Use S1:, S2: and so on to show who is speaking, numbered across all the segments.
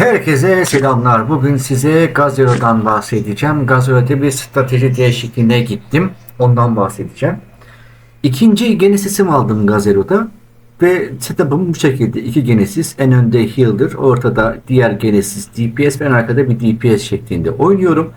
S1: Herkese selamlar. Bugün size Gazero'dan bahsedeceğim. Gazero'da bir strateji değişikliğine gittim. Ondan bahsedeceğim. İkinci Genesis'imi aldım Gazero'da. Ve setup'ım bu şekilde. İki Genesis. En önde Heal'dır. Ortada diğer Genesis DPS ve en arkada bir DPS şeklinde oynuyorum.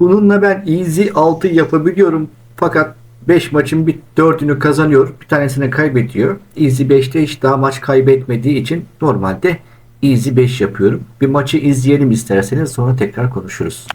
S1: Bununla ben easy 6 yapabiliyorum. Fakat 5 maçın bir 4'ünü kazanıyor. Bir tanesini kaybediyor. Easy 5'te hiç daha maç kaybetmediği için normalde Easy 5 yapıyorum. Bir maçı izleyelim isterseniz sonra tekrar konuşuruz.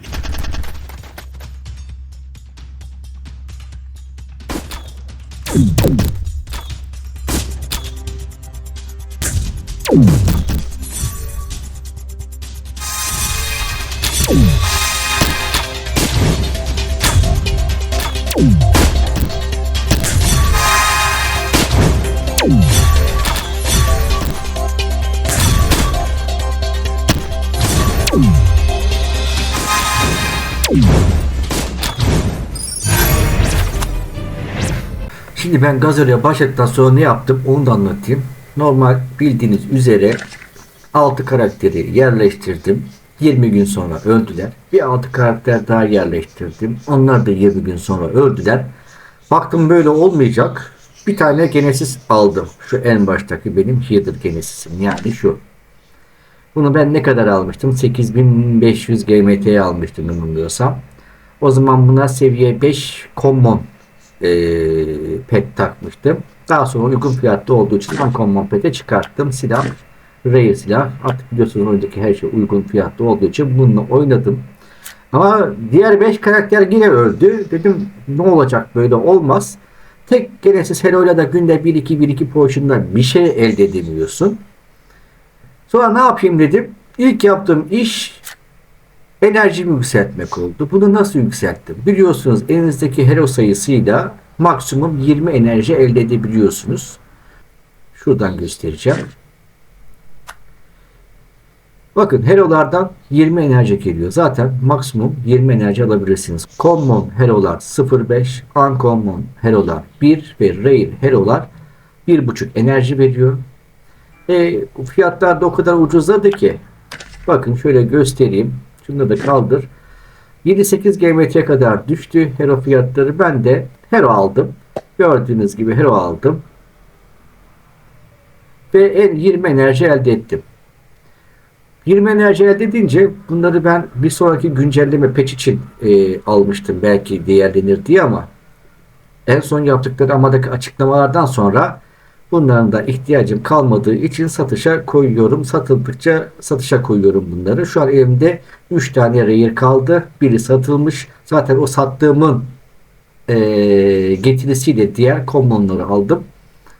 S1: Şimdi ben Gazero'ya başladıktan sonra ne yaptım onu da anlatayım. Normal bildiğiniz üzere 6 karakteri yerleştirdim. 20 gün sonra öldüler. Bir 6 karakter daha yerleştirdim. Onlar da 20 gün sonra öldüler. Baktım böyle olmayacak. Bir tane Genesis aldım. Şu en baştaki benim Healer Genesis'im. Yani şu. Bunu ben ne kadar almıştım? 8500 GMT'ye almıştım yanılmıyorsam. O zaman buna seviye 5 common e, pet takmıştım. Daha sonra uygun fiyatlı olduğu için ben common pet'e çıkarttım. Silah rare silah. Artık biliyorsunuz oyundaki her şey uygun fiyatlı olduğu için bununla oynadım. Ama diğer 5 karakter yine öldü. Dedim ne olacak böyle olmaz. Tek gereksiz hero'yla da günde 1-2-1-2 potion'da bir şey elde edemiyorsun. Sonra ne yapayım dedim. İlk yaptığım iş enerjimi yükseltmek oldu. Bunu nasıl yükselttim? Biliyorsunuz elinizdeki hero sayısıyla maksimum 20 enerji elde edebiliyorsunuz. Şuradan göstereceğim. Bakın herolardan 20 enerji geliyor. Zaten maksimum 20 enerji alabilirsiniz. Common herolar 0.5, uncommon herolar 1 ve rare herolar 1.5 enerji veriyor. E, fiyatlar da o kadar ucuzladı ki bakın şöyle göstereyim. Şunu da kaldır. 7-8 GMT'ye kadar düştü hero fiyatları. Ben de hero aldım. Gördüğünüz gibi hero aldım. Ve en 20 enerji elde ettim. 20 enerji elde edince bunları ben bir sonraki güncelleme patch için e, almıştım. Belki değerlenir diye ama en son yaptıkları amadaki açıklamalardan sonra bunların da ihtiyacım kalmadığı için satışa koyuyorum. Satıldıkça satışa koyuyorum bunları. Şu an elimde 3 tane rare kaldı. Biri satılmış. Zaten o sattığımın e, getirisiyle diğer commonları aldım.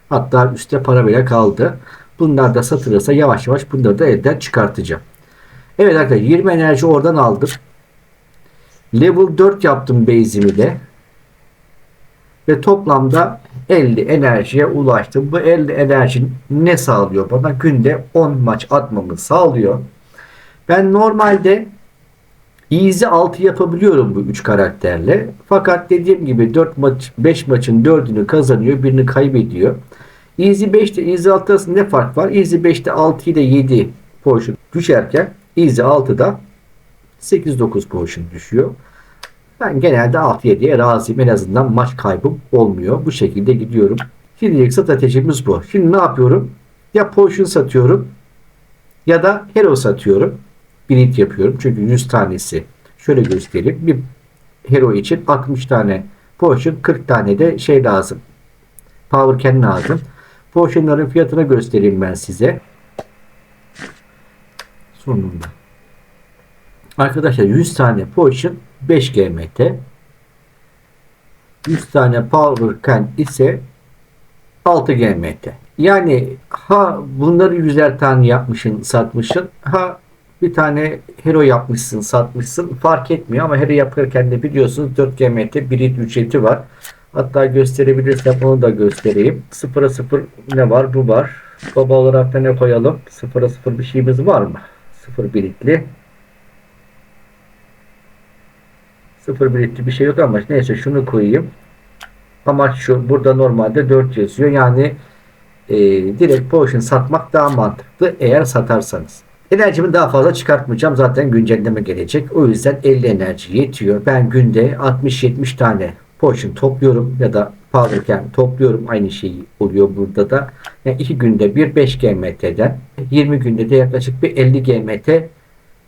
S1: Hatta üstte para bile kaldı. Bunlar da satılırsa yavaş yavaş bunları da elden çıkartacağım. Evet arkadaşlar 20 enerji oradan aldım. Level 4 yaptım base'imi de. Ve toplamda 50 enerjiye ulaştım. Bu 50 enerji ne sağlıyor bana? Günde 10 maç atmamı sağlıyor. Ben normalde easy 6 yapabiliyorum bu 3 karakterle. Fakat dediğim gibi 4 maç 5 maçın 4'ünü kazanıyor, birini kaybediyor. Easy 5'te Easy 6 arasında ne fark var? Easy 5'te 6 ile 7 portion düşerken Easy 6'da 8-9 portion düşüyor. Ben genelde 6-7'ye razıyım. En azından maç kaybım olmuyor. Bu şekilde gidiyorum. Şimdilik stratejimiz bu. Şimdi ne yapıyorum? Ya potion satıyorum ya da hero satıyorum. Birit yapıyorum. Çünkü 100 tanesi şöyle göstereyim. Bir hero için 60 tane potion 40 tane de şey lazım. Power can lazım. Potionların fiyatını göstereyim ben size. Sonunda. Arkadaşlar 100 tane potion 5 GMT. 100 tane power can ise 6 GMT. Yani ha bunları 100'er tane yapmışsın satmışsın ha bir tane hero yapmışsın satmışsın fark etmiyor ama hero yaparken de biliyorsunuz 4 GMT bir ücreti var. Hatta gösterebilirsem onu da göstereyim. 0'a 0 ne var? Bu var. Baba olarak da ne koyalım? 0'a 0 bir şeyimiz var mı? 0 birikli. 0 birikli bir şey yok ama neyse şunu koyayım. Amaç şu. Burada normalde 4 yazıyor. Yani e, direkt potion satmak daha mantıklı eğer satarsanız. Enerjimi daha fazla çıkartmayacağım. Zaten güncelleme gelecek. O yüzden 50 enerji yetiyor. Ben günde 60-70 tane potion topluyorum ya da powerken topluyorum. Aynı şey oluyor burada da. Yani 2 günde bir 5 GMT'den 20 günde de yaklaşık bir 50 GMT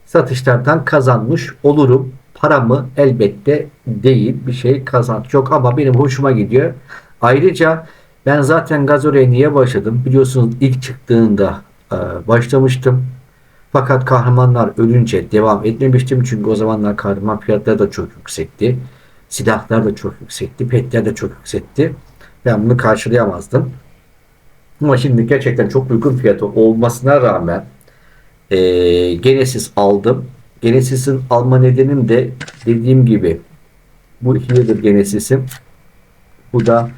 S1: satışlardan kazanmış olurum. Paramı elbette değil bir şey kazanç yok ama benim hoşuma gidiyor. Ayrıca ben zaten Gazore'ye niye başladım? Biliyorsunuz ilk çıktığında e, başlamıştım. Fakat kahramanlar ölünce devam etmemiştim. Çünkü o zamanlar kahraman fiyatları da çok yüksekti. Silahlar da çok yüksekti. Petler de çok yüksekti. Ben bunu karşılayamazdım. Ama şimdi gerçekten çok uygun fiyatı olmasına rağmen e, Genesis aldım. Genesis'in alma nedenim de dediğim gibi bu Healer Genesis'im. Bu da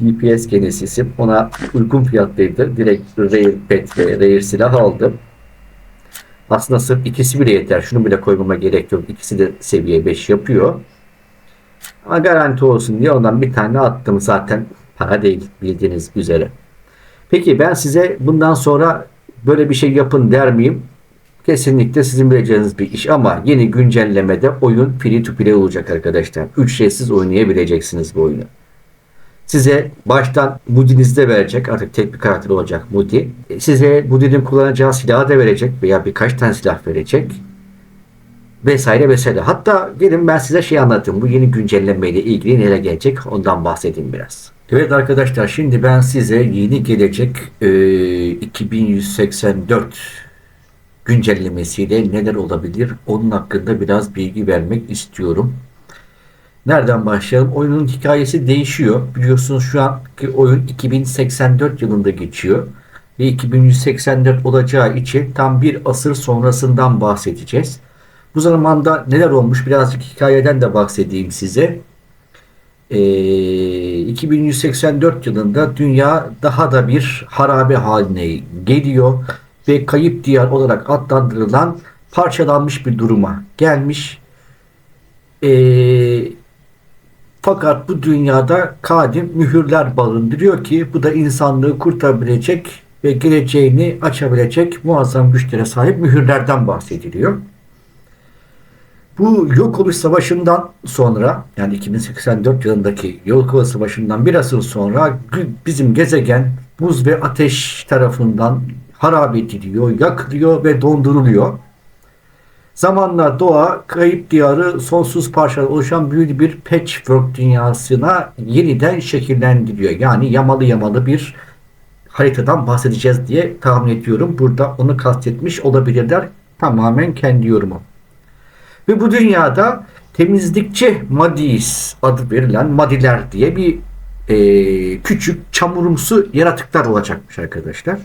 S1: DPS Genesis'im. Ona uygun fiyatlıydı. Direkt Rare Pet ve Rare silah aldım. Aslında sırf ikisi bile yeter. Şunu bile koymama gerek yok. İkisi de seviye 5 yapıyor. Ama garanti olsun diye ondan bir tane attım zaten. Para değil bildiğiniz üzere. Peki ben size bundan sonra böyle bir şey yapın der miyim? Kesinlikle sizin bileceğiniz bir iş ama yeni güncellemede oyun free to play olacak arkadaşlar. Ücretsiz oynayabileceksiniz bu oyunu. Size baştan Moody'nizde verecek. Artık tek bir karakter olacak Moody. Size Moody'nin kullanacağı silahı da verecek veya birkaç tane silah verecek. Vesaire vesaire. Hatta gelin ben size şey anlatayım. Bu yeni güncellemeyle ilgili neler gelecek ondan bahsedeyim biraz. Evet arkadaşlar şimdi ben size yeni gelecek e, 2184 güncellemesiyle neler olabilir onun hakkında biraz bilgi vermek istiyorum. Nereden başlayalım? Oyunun hikayesi değişiyor. Biliyorsunuz şu anki oyun 2084 yılında geçiyor. Ve 2184 olacağı için tam bir asır sonrasından bahsedeceğiz. Bu zamanda neler olmuş birazcık hikayeden de bahsedeyim size. Ee, 2184 yılında dünya daha da bir harabe haline geliyor ve kayıp diyar olarak adlandırılan parçalanmış bir duruma gelmiş. Ee, fakat bu dünyada kadim mühürler barındırıyor ki bu da insanlığı kurtarabilecek ve geleceğini açabilecek muazzam güçlere sahip mühürlerden bahsediliyor. Bu yok oluş savaşından sonra yani 2084 yılındaki yok oluş savaşından bir asıl sonra bizim gezegen buz ve ateş tarafından harap ediliyor, yakılıyor ve donduruluyor. Zamanla doğa kayıp diyarı sonsuz parçalar oluşan büyük bir patchwork dünyasına yeniden şekillendiriyor. Yani yamalı yamalı bir haritadan bahsedeceğiz diye tahmin ediyorum. Burada onu kastetmiş olabilirler. Tamamen kendi yorumum. Ve bu dünyada temizlikçi Madis adı verilen Madiler diye bir e, küçük çamurumsu yaratıklar olacakmış arkadaşlar.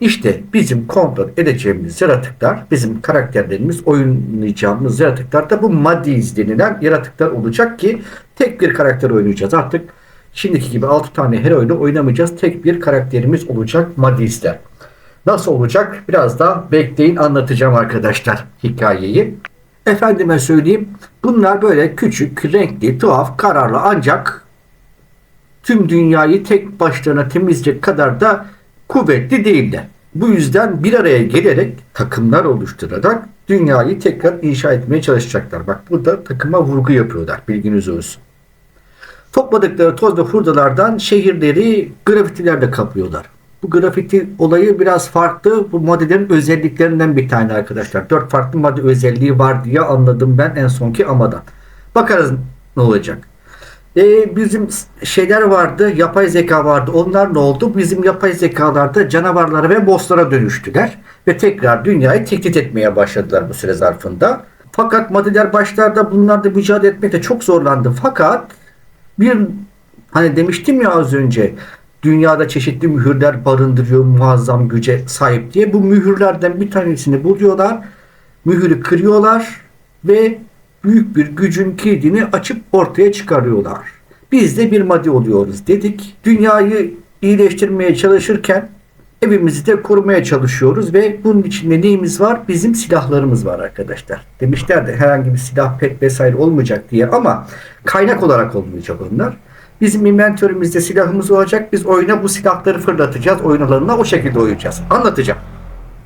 S1: İşte bizim kontrol edeceğimiz yaratıklar, bizim karakterlerimiz, oynayacağımız yaratıklar da bu Madis denilen yaratıklar olacak ki tek bir karakter oynayacağız. Artık şimdiki gibi 6 tane hero ile oynamayacağız. Tek bir karakterimiz olacak Madis'ler. Nasıl olacak? Biraz daha bekleyin anlatacağım arkadaşlar hikayeyi. Efendime söyleyeyim bunlar böyle küçük, renkli, tuhaf, kararlı ancak tüm dünyayı tek başlarına temizleyecek kadar da kuvvetli değiller. Bu yüzden bir araya gelerek takımlar oluşturarak dünyayı tekrar inşa etmeye çalışacaklar. Bak burada takıma vurgu yapıyorlar. Bilginiz olsun. Topladıkları toz ve hurdalardan şehirleri grafitilerle kaplıyorlar. Bu grafiti olayı biraz farklı. Bu modelin özelliklerinden bir tane arkadaşlar. Dört farklı madde özelliği var diye anladım ben en sonki amadan. Bakarız ne olacak. Ee, bizim şeyler vardı, yapay zeka vardı. Onlar ne oldu? Bizim yapay zekalarda canavarlara ve bosslara dönüştüler. Ve tekrar dünyayı tehdit etmeye başladılar bu süre zarfında. Fakat maddeler başlarda bunlarla mücadele etmekte çok zorlandı. Fakat bir hani demiştim ya az önce dünyada çeşitli mühürler barındırıyor muazzam güce sahip diye. Bu mühürlerden bir tanesini buluyorlar. Mühürü kırıyorlar ve büyük bir gücün kilidini açıp ortaya çıkarıyorlar. Biz de bir madde oluyoruz dedik. Dünyayı iyileştirmeye çalışırken evimizi de korumaya çalışıyoruz ve bunun içinde neyimiz var? Bizim silahlarımız var arkadaşlar. Demişler de herhangi bir silah pet vesaire olmayacak diye ama kaynak olarak olmayacak onlar. Bizim inventörümüzde silahımız olacak. Biz oyuna bu silahları fırlatacağız. Oyun alanına o şekilde oynayacağız. Anlatacağım.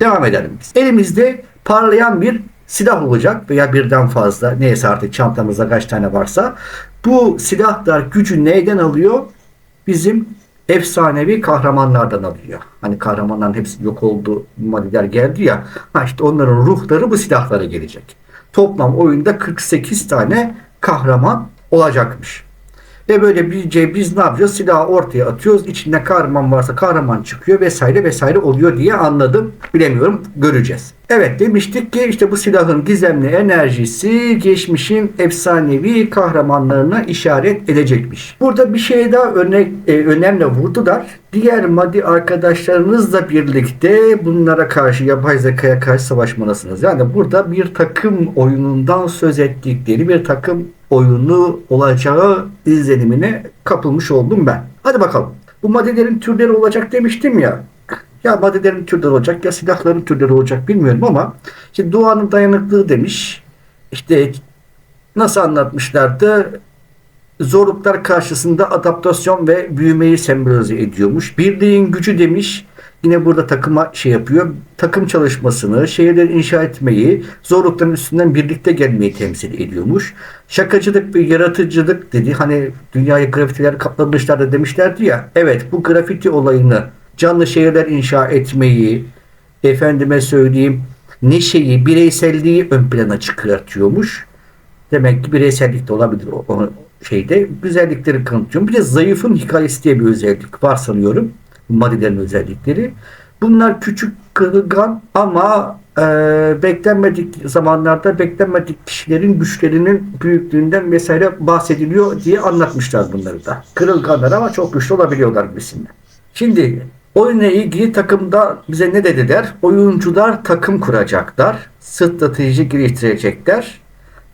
S1: Devam edelim biz. Elimizde parlayan bir silah olacak veya birden fazla neyse artık çantamızda kaç tane varsa bu silahlar gücü neyden alıyor? Bizim efsanevi kahramanlardan alıyor. Hani kahramanların hepsi yok oldu maddeler geldi ya. Ha işte onların ruhları bu silahlara gelecek. Toplam oyunda 48 tane kahraman olacakmış. Ve böyle bir biz ne yapacağız? Silahı ortaya atıyoruz. İçinde kahraman varsa kahraman çıkıyor vesaire vesaire oluyor diye anladım. Bilemiyorum. Göreceğiz. Evet demiştik ki işte bu silahın gizemli enerjisi geçmişin efsanevi kahramanlarına işaret edecekmiş. Burada bir şey daha örnek, e, önemli vurdular. Diğer maddi arkadaşlarınızla birlikte bunlara karşı yapay zekaya karşı savaşmalısınız. Yani burada bir takım oyunundan söz ettikleri bir takım oyunu olacağı izlenimine kapılmış oldum ben. Hadi bakalım. Bu maddelerin türleri olacak demiştim ya. Ya maddelerin türleri olacak ya silahların türleri olacak bilmiyorum ama işte doğanın dayanıklığı demiş. İşte nasıl anlatmışlardı? Zorluklar karşısında adaptasyon ve büyümeyi sembolize ediyormuş. Birliğin gücü demiş. Yine burada takıma şey yapıyor. Takım çalışmasını, şehirleri inşa etmeyi, zorlukların üstünden birlikte gelmeyi temsil ediyormuş. Şakacılık ve yaratıcılık dedi. Hani dünyayı grafitiler kaplamışlar da demişlerdi ya. Evet bu grafiti olayını canlı şehirler inşa etmeyi, efendime söyleyeyim neşeyi, bireyselliği ön plana çıkartıyormuş. Demek ki bireysellik de olabilir o, o şeyde. Güzellikleri kanıtlıyor. Bir de zayıfın hikayesi diye bir özellik var sanıyorum. Maddelerin özellikleri. Bunlar küçük kırılgan ama e, beklenmedik zamanlarda beklenmedik kişilerin güçlerinin büyüklüğünden vesaire bahsediliyor diye anlatmışlar bunları da. Kırılganlar ama çok güçlü olabiliyorlar gibisinden. Şimdi oyunla ilgili takımda bize ne dediler? Oyuncular takım kuracaklar, strateji geliştirecekler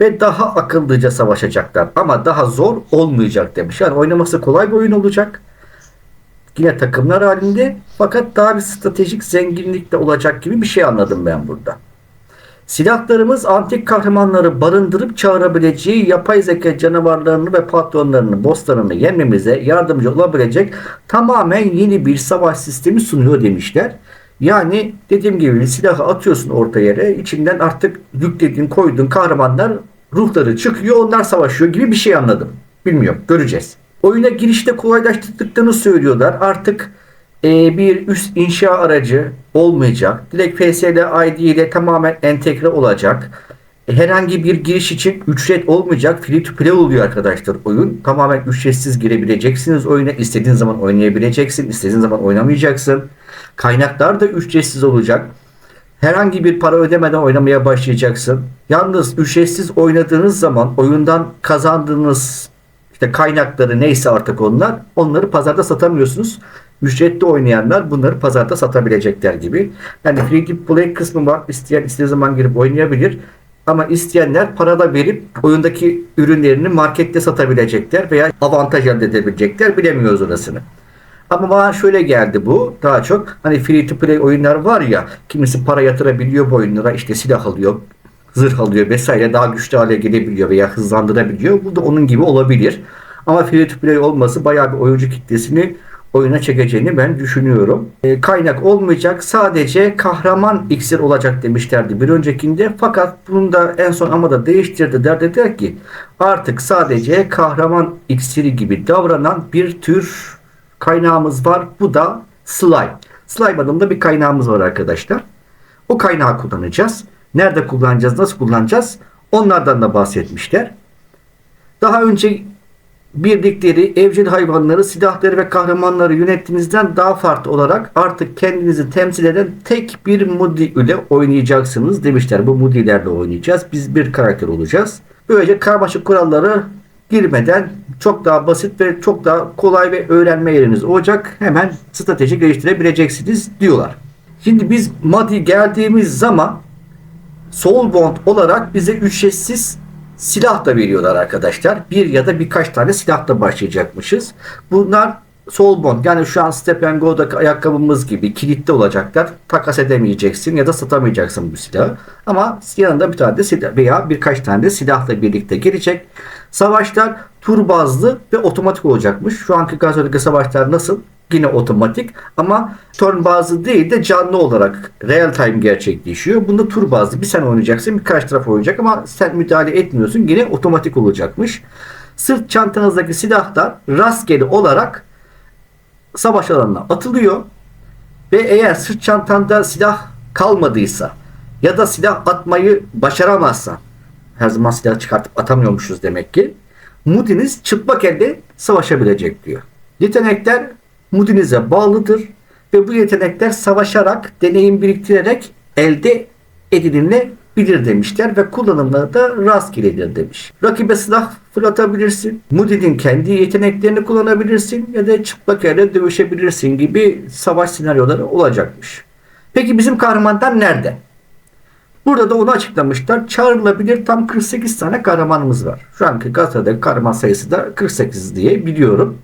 S1: ve daha akıllıca savaşacaklar. Ama daha zor olmayacak demiş. Yani oynaması kolay bir oyun olacak. Yine takımlar halinde fakat daha bir stratejik zenginlikte olacak gibi bir şey anladım ben burada. Silahlarımız antik kahramanları barındırıp çağırabileceği yapay zeka canavarlarını ve patronlarını, bosslarını yenmemize yardımcı olabilecek tamamen yeni bir savaş sistemi sunuyor demişler. Yani dediğim gibi silahı atıyorsun orta yere içinden artık yüklediğin koyduğun kahramanlar ruhları çıkıyor onlar savaşıyor gibi bir şey anladım. Bilmiyorum göreceğiz. Oyuna girişte kolaylaştırdıklarını söylüyorlar. Artık e, bir üst inşa aracı olmayacak. Direkt FSL ID ile tamamen entegre olacak. E, herhangi bir giriş için ücret olmayacak. Free to play oluyor arkadaşlar oyun. Tamamen ücretsiz girebileceksiniz oyuna. İstediğin zaman oynayabileceksin. istediğin zaman oynamayacaksın. Kaynaklar da ücretsiz olacak. Herhangi bir para ödemeden oynamaya başlayacaksın. Yalnız ücretsiz oynadığınız zaman oyundan kazandığınız işte kaynakları neyse artık onlar onları pazarda satamıyorsunuz. Ücretli oynayanlar bunları pazarda satabilecekler gibi. Yani free to play kısmı var. İsteyen istediği zaman girip oynayabilir. Ama isteyenler parada verip oyundaki ürünlerini markette satabilecekler veya avantaj elde edebilecekler. Bilemiyoruz orasını. Ama bana şöyle geldi bu daha çok hani free to play oyunlar var ya kimisi para yatırabiliyor bu oyunlara işte silah alıyor zırh alıyor vesaire daha güçlü hale gelebiliyor veya hızlandırabiliyor. Bu da onun gibi olabilir. Ama free to play olması bayağı bir oyuncu kitlesini oyuna çekeceğini ben düşünüyorum. E, kaynak olmayacak. Sadece kahraman iksir olacak demişlerdi bir öncekinde. Fakat bunu da en son ama da değiştirdiler. Dediler ki artık sadece kahraman iksiri gibi davranan bir tür kaynağımız var. Bu da slime. Slime adında bir kaynağımız var arkadaşlar. O kaynağı kullanacağız. Nerede kullanacağız, nasıl kullanacağız? Onlardan da bahsetmişler. Daha önce birlikleri, evcil hayvanları, silahları ve kahramanları yönettiğinizden daha farklı olarak artık kendinizi temsil eden tek bir Moody ile oynayacaksınız demişler. Bu Moody'lerle oynayacağız. Biz bir karakter olacağız. Böylece karmaşık kuralları girmeden çok daha basit ve çok daha kolay ve öğrenme yeriniz olacak. Hemen strateji geliştirebileceksiniz diyorlar. Şimdi biz Madi geldiğimiz zaman Soulbound olarak bize ücretsiz silah da veriyorlar arkadaşlar. Bir ya da birkaç tane silah da başlayacakmışız. Bunlar Soulbound yani şu an Step and Go'daki ayakkabımız gibi kilitli olacaklar. Takas edemeyeceksin ya da satamayacaksın bu silahı. Ama yanında bir tane de silah veya birkaç tane de silahla birlikte gelecek. Savaşlar tur bazlı ve otomatik olacakmış. Şu anki gazetedeki savaşlar nasıl? Yine otomatik ama turn bazlı değil de canlı olarak real time gerçekleşiyor. Bunda tur bazlı. Bir sen oynayacaksın bir karşı taraf oynayacak ama sen müdahale etmiyorsun. Yine otomatik olacakmış. Sırt çantanızdaki silahlar rastgele olarak savaş alanına atılıyor. Ve eğer sırt çantanda silah kalmadıysa ya da silah atmayı başaramazsan her zaman silah çıkartıp atamıyormuşuz demek ki. Moody'niz çıplak elde savaşabilecek diyor. Yetenekler Moody'nize bağlıdır ve bu yetenekler savaşarak, deneyim biriktirerek elde edilebilir demişler ve kullanımları da rastgeledir demiş. Rakibe silah fırlatabilirsin. Moody'nin kendi yeteneklerini kullanabilirsin ya da çıplak elle dövüşebilirsin gibi savaş senaryoları olacakmış. Peki bizim kahramanlar nerede? Burada da onu açıklamışlar. Çağrılabilir tam 48 tane kahramanımız var. Şu anki gazetedeki kahraman sayısı da 48 diye biliyorum.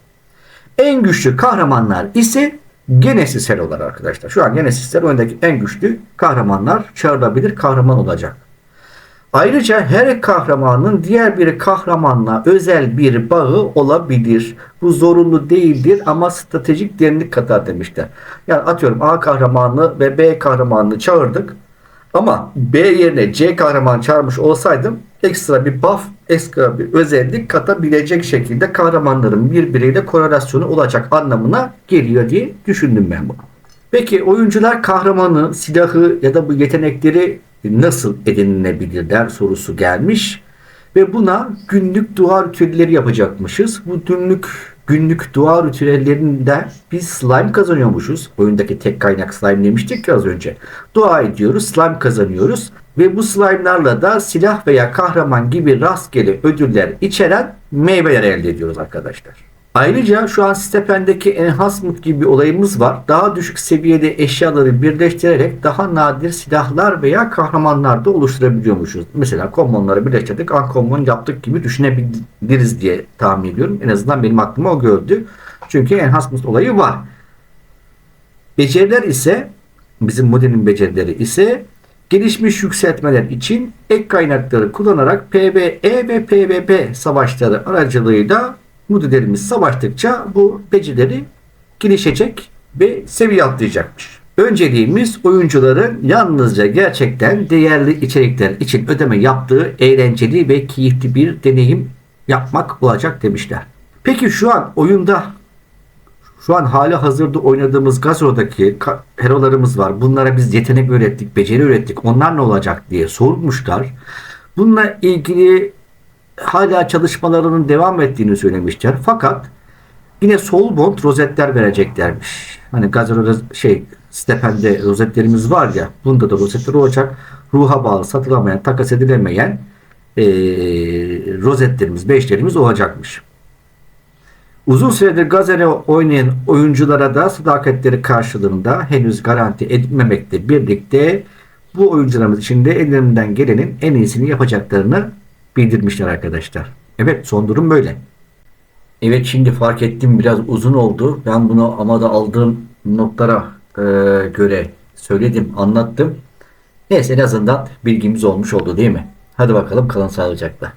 S1: En güçlü kahramanlar ise Genesisler olarak arkadaşlar. Şu an Genesisler oyundaki en güçlü kahramanlar çağrılabilir kahraman olacak. Ayrıca her kahramanın diğer bir kahramanla özel bir bağı olabilir. Bu zorunlu değildir ama stratejik derinlik katar demişler. Yani atıyorum A kahramanını ve B kahramanını çağırdık. Ama B yerine C kahraman çağırmış olsaydım ekstra bir buff, ekstra bir özellik katabilecek şekilde kahramanların birbiriyle korelasyonu olacak anlamına geliyor diye düşündüm ben bunu. Peki oyuncular kahramanı, silahı ya da bu yetenekleri nasıl edinilebilirler sorusu gelmiş. Ve buna günlük dua ritüelleri yapacakmışız. Bu günlük günlük dua ritüellerinde biz slime kazanıyormuşuz. Oyundaki tek kaynak slime demiştik ya az önce. Dua ediyoruz, slime kazanıyoruz. Ve bu slime'larla da silah veya kahraman gibi rastgele ödüller içeren meyveler elde ediyoruz arkadaşlar. Ayrıca şu an Stepen'deki enhancement gibi bir olayımız var. Daha düşük seviyede eşyaları birleştirerek daha nadir silahlar veya kahramanlar da oluşturabiliyormuşuz. Mesela commonları birleştirdik, uncommon yaptık gibi düşünebiliriz diye tahmin ediyorum. En azından benim aklıma o gördü. Çünkü enhancement olayı var. Beceriler ise bizim modelin becerileri ise gelişmiş yükseltmeler için ek kaynakları kullanarak PvE ve PvP savaşları aracılığıyla Modellerimiz savaştıkça bu becerileri gelişecek ve seviye atlayacakmış. Önceliğimiz oyuncuların yalnızca gerçekten değerli içerikler için ödeme yaptığı eğlenceli ve keyifli bir deneyim yapmak olacak demişler. Peki şu an oyunda şu an hali hazırda oynadığımız Gazo'daki herolarımız var. Bunlara biz yetenek öğrettik, beceri öğrettik. Onlar ne olacak diye sormuşlar. Bununla ilgili hala çalışmalarının devam ettiğini söylemişler. Fakat yine sol bond rozetler vereceklermiş. Hani gazete şey stepende rozetlerimiz var ya bunda da rozetler olacak. Ruha bağlı satılamayan, takas edilemeyen e, rozetlerimiz, beşlerimiz olacakmış. Uzun süredir Gazere oynayan oyunculara da sadakatleri karşılığında henüz garanti edilmemekle birlikte bu oyuncularımız için de ellerinden gelenin en iyisini yapacaklarını bildirmişler arkadaşlar. Evet son durum böyle. Evet şimdi fark ettim biraz uzun oldu. Ben bunu ama da aldığım notlara e, göre söyledim, anlattım. Neyse en azından bilgimiz olmuş oldu değil mi? Hadi bakalım kalın sağlıcakla.